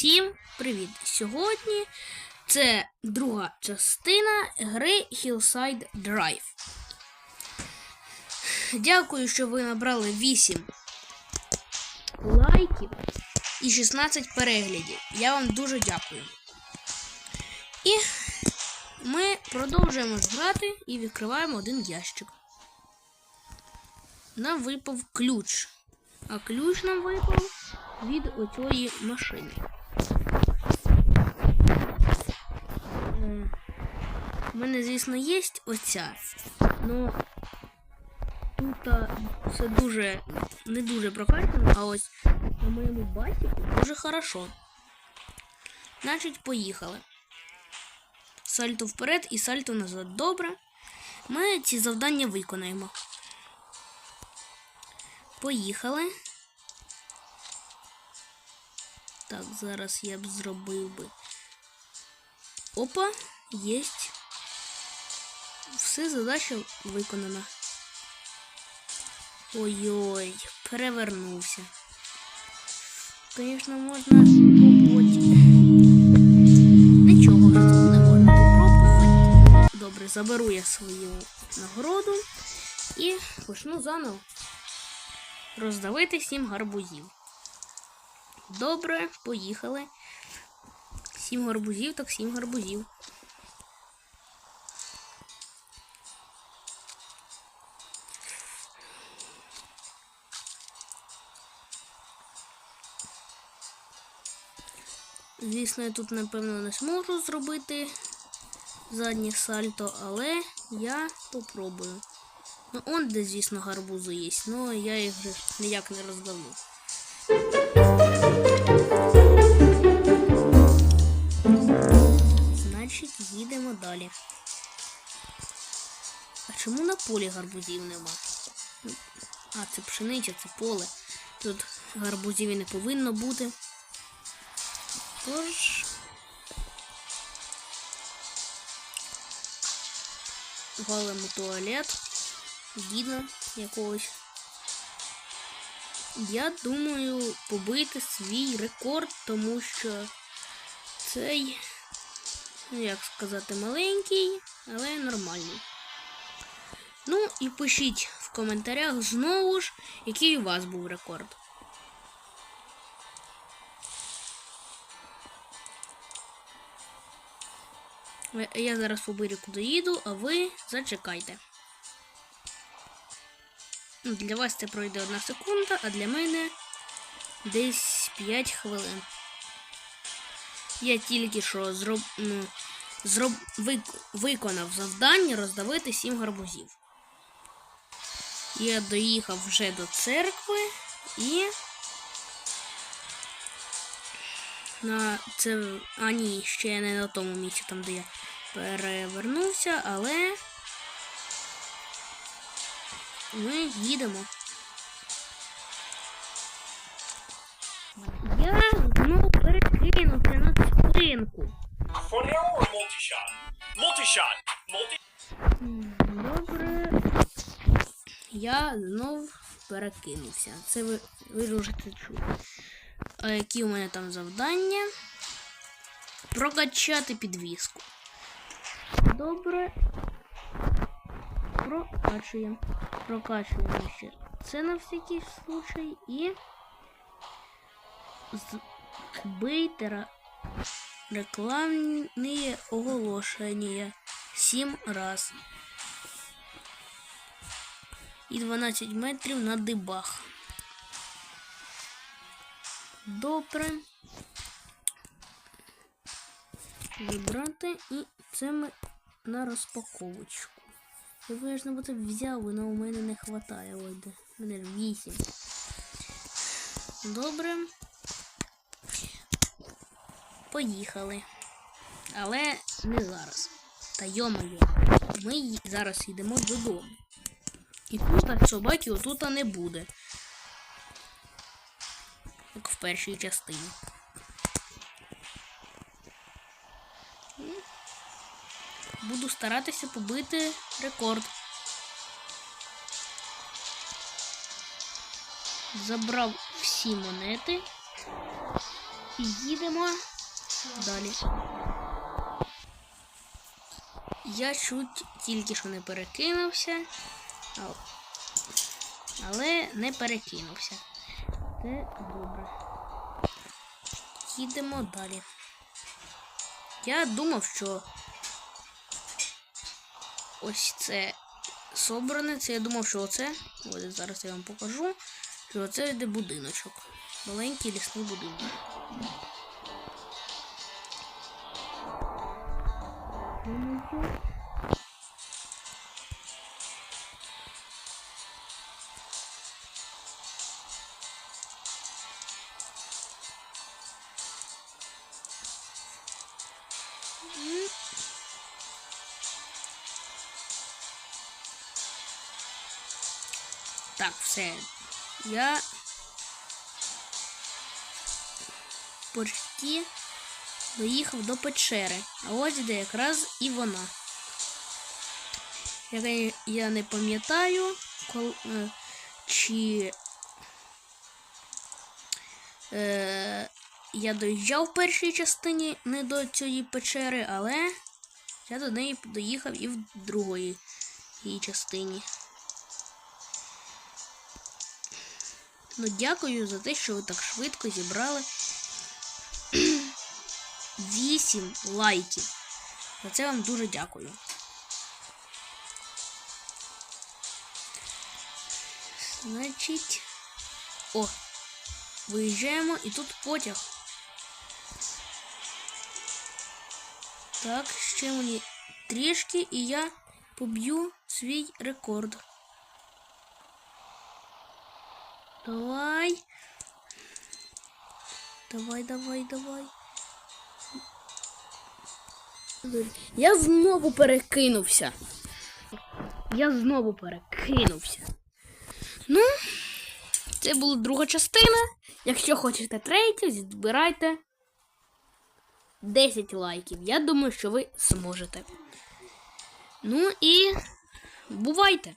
Всім привіт! Сьогодні це друга частина гри Hillside Drive. Дякую, що ви набрали 8 лайків і 16 переглядів. Я вам дуже дякую. І ми продовжуємо грати і відкриваємо один ящик. Нам випав ключ. А ключ нам випав від оцієї машини. У мене, звісно, є оця. Ну тут все дуже не дуже прокачано, а ось на моєму басіку дуже хорошо. Значить, поїхали. Сальто вперед і сальто назад. Добре. Ми ці завдання виконаємо. Поїхали. Так, зараз я б зробив би. Опа, єсть. Все, задача виконана. Ой-ой, перевернувся. Звісно, можна попробувати. Нічого не можна попробувати. Добре, заберу я свою нагороду і почну заново роздавити сім гарбузів. Добре, поїхали. Сім гарбузів, так сім гарбузів. Звісно, я тут, напевно, не зможу зробити заднє сальто, але я попробую. Ну, он де, звісно, гарбузи є, але я їх вже ніяк не роздавлю. Значить, їдемо далі. А чому на полі гарбузів нема? А, це пшениця, це поле. Тут гарбузів і не повинно бути. Тож. Валимо туалет. Діда якогось. Я думаю побити свій рекорд, тому що цей, ну як сказати, маленький, але нормальний. Ну і пишіть в коментарях знову ж, який у вас був рекорд. Е, Я зараз по берегу доїду, а ви зачекайте. Ну, Для вас це пройде одна секунда, а для мене десь 5 хвилин. Я тільки що зроб... ну, зроб... вик... виконав завдання роздавити 7 гарбузів. Я доїхав вже до церкви і. На це. А ні, ще я не на тому місці, там де я перевернувся, але. Ми їдемо. Multi-shot. Добре. Я знов перекинувся. Це ви, ви чути. А які у мене там завдання? Прокачати підвіску. Добре. Прокачуємо. Прокачуємо ще. Це на всякий случай і збийте ра- рекламні оголошення 7 раз. І 12 метрів на дебах. Добре. Вибрати і це ми на розпаковочку. Я ж би це взяв, але у мене не вистачає. Мене 8. Добре. Поїхали. Але не зараз. Та йо-моє, ми зараз йдемо додому. І тут собаки отут не буде. Як в першій частині. Буду старатися побити рекорд. Забрав всі монети. І їдемо далі. Я чуть тільки що не перекинувся, але не перекинувся. Це добре. Їдемо далі. Я думав, що ось це собране. Це я думав, що оце. Ось зараз я вам покажу. Що оце йде будиночок. Маленький лісний будинок. Так, все. Я почти доїхав до печери. А ось де якраз і вона. Я, я не пам'ятаю, е, чи е, я доїжджав в першій частині не до цієї печери, але я до неї доїхав і в другої її частині. Ну, дякую за те, що ви так швидко зібрали 8 лайків. За це вам дуже дякую. Значить. О! Виїжджаємо і тут потяг. Так, ще мені трішки і я поб'ю свій рекорд. Давай. Давай, давай, давай. Я знову перекинувся. Я знову перекинувся. Ну, це була друга частина. Якщо хочете третю, збирайте 10 лайків. Я думаю, що ви зможете. Ну і бувайте!